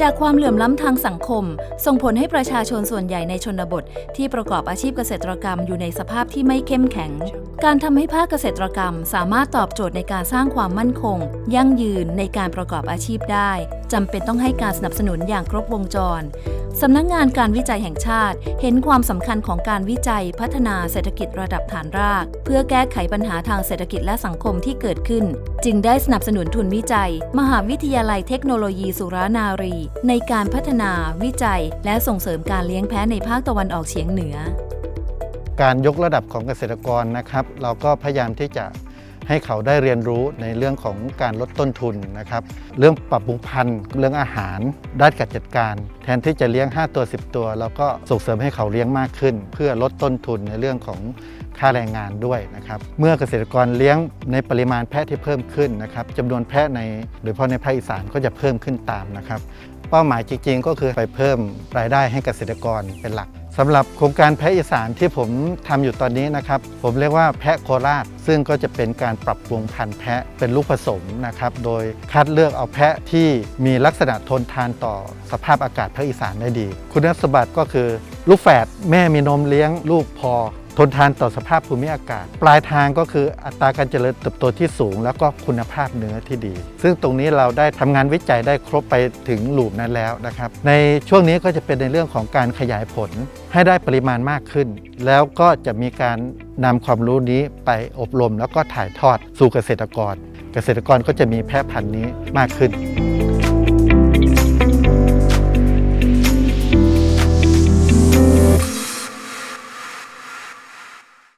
จากความเหลื่อมล้ำทางสังคม ส่งผลให้ประชาชนส่วนใหญ่ในชนบท ที่ประกอบอาชีพเกษตรกรรมอยู่ในสภาพที่ไม่เข้มแข็ง การทำให้ภาคเกษตรกรรมสามารถตอบโจทย์ในการสร้างความมั่นคง ยั่งยืนในการประกอบอาชีพได้จำเป็นต้องให้การสนับสนุนอย่างครบวงจร สำนักงงานการวิจัยแห่งชาติ เห็นความสำคัญของการวิจัยพัฒนาเศรษฐกิจระดับฐานราก เพื่อแก้ไขปัญหาทางเศรษฐกิจและสังคมที่เกิดขึ้น จึงได้สนับสนุนทุนวิจัย มหาวิทยาลัยเทคโนโลยีสุรานารี ในการพัฒนา วิจัย และส่งเสริมการเลี้ยงแพะในภาคตะวันออกเฉียงเหนือ การยกระดับของเกษตรกรนะครับ เราก็พยายามที่จะ ให้เขาได้เรียนรู้ในเรื่องของการลดต้นทุนนะครับเรื่องปรับปรุงพันธุ์เรื่องอาหารด้านการจัดการ แทนที่จะเลี้ยง 5 ตัว 10 ตัวเราก็ส่งเสริมให้เขาเลี้ยงมากขึ้น เพื่อลดต้นทุนในเรื่องของค่าแรงงานด้วยนะครับเมื่อเกษตรกรเลี้ยงในปริมาณแพะที่เพิ่มขึ้นนะครับจำนวนแพะในโดยเฉพาะในภาคอีสานก็จะเพิ่มขึ้นตามนะครับ เป้าหมายจริงๆ ก็คือไปเพิ่มรายได้ให้เกษตรกรเป็นหลักสำหรับโครงการแพะอีสานที่ผมทำอยู่ตอนนี้นะครับ ผมเรียกว่าแพะโคราช ซึ่งก็จะเป็นการปรับปรุงพันธุ์แพะเป็นลูกผสมนะครับ โดยคัดเลือกเอาแพะที่มีลักษณะทนทานต่อสภาพอากาศภาคอีสานได้ดี คุณสมบัติก็คือ ลูกแฝดแม่มีนมเลี้ยง ลูกพอ ทนทานต่อสภาพภูมิอากาศ ปลายทางก็คืออัตราการเจริญเติบโตที่สูง แล้วก็คุณภาพเนื้อที่ดี ซึ่งตรงนี้เราได้ทำงานวิจัยได้ครบไปถึงหลูมนั้นแล้วนะครับ ในช่วงนี้ก็จะเป็นในเรื่องของการขยายผลให้ได้ปริมาณมากขึ้น แล้วก็จะมีการนำความรู้นี้ไปอบรม แล้วก็ถ่ายทอดสู่เกษตรกร เกษตรกรก็จะมีแพะพันธุ์นี้มากขึ้น